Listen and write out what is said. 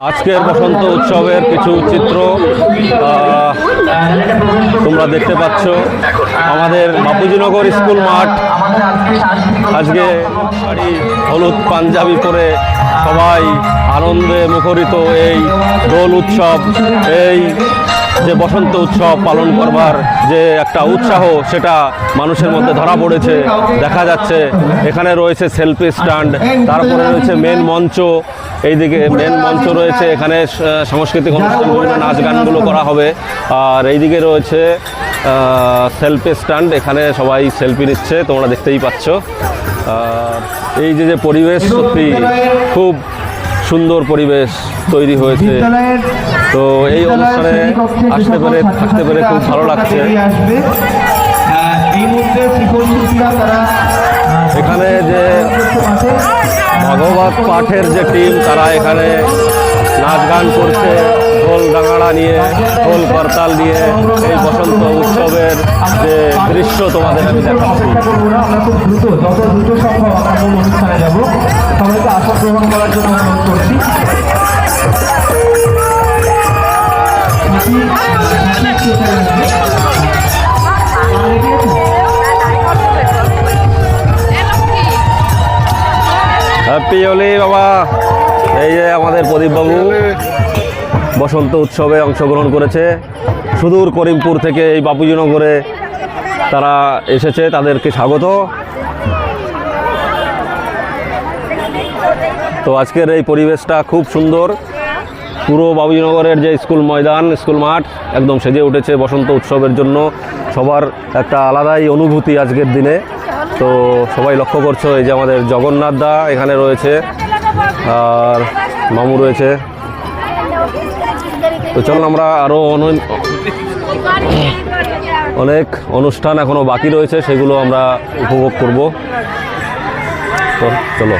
আজকের বসন্ত উৎসবের কিছু চিত্র তোমরা দেখতে পাচ্ছ। আমাদের বাপুজিনগর স্কুল মাঠ আজকে শাড়ি হলুদ পাঞ্জাবি পরে সবাই আনন্দে মুখরিত এই দোল উৎসব, এই যে বসন্ত উৎসব পালন করবার যে একটা উৎসাহ, সেটা মানুষের মধ্যে ধরা পড়েছে, দেখা যাচ্ছে। এখানে রয়েছে সেলফি স্ট্যান্ড, তারপরে রয়েছে মেন মঞ্চ, এইদিকে মেন মঞ্চ রয়েছে। এখানে সাংস্কৃতিক অনুষ্ঠান বিভিন্ন নাচ গানগুলো করা হবে। আর এইদিকে রয়েছে সেলফি স্ট্যান্ড এখানে সবাই সেলফি নিচ্ছে তোমরা দেখতেই পাচ্ছ। এই যে যে পরিবেশ সত্যি খুব সুন্দর পরিবেশ তৈরি হয়েছে। তো এই অনুষ্ঠানে আসতে পেরে থাকতে পেরে খুব ভালো লাগছে। এখানে যে ভগবত পাঠের যে টিম তারা এখানে নাচ গান করছে ঢোল ডাঙাড়া নিয়ে ঢোল করতাল নিয়ে এই বসন্ত উৎসবের যে দৃশ্য তোমাদের আমি দেখাচ্ছি? হ্যাপি হোলি বাবা এই যে আমাদের প্রদীপবাবু বসন্ত উৎসবে অংশগ্রহণ করেছে। সুদূর করিমপুর থেকে এই বাপুজিনগরে তারা এসেছে, তাদেরকে স্বাগত। তো আজকের এই পরিবেশটা খুব সুন্দর। পুরো বাবুজিনগরের যে স্কুল ময়দান, স্কুল মাঠ, একদম সেজে উঠেছে বসন্ত উৎসবের জন্য। সবার একটা আলাদাই অনুভূতি আজকের দিনে। তো সবাই লক্ষ্য করছ, এই যে আমাদের জগন্নাথ দা এখানে রয়েছে, আর মামু রয়েছে। তো চলুন আমরা আরও অনেক অনুষ্ঠান এখনও বাকি রয়েছে সেগুলো আমরা উপভোগ করব। চলো।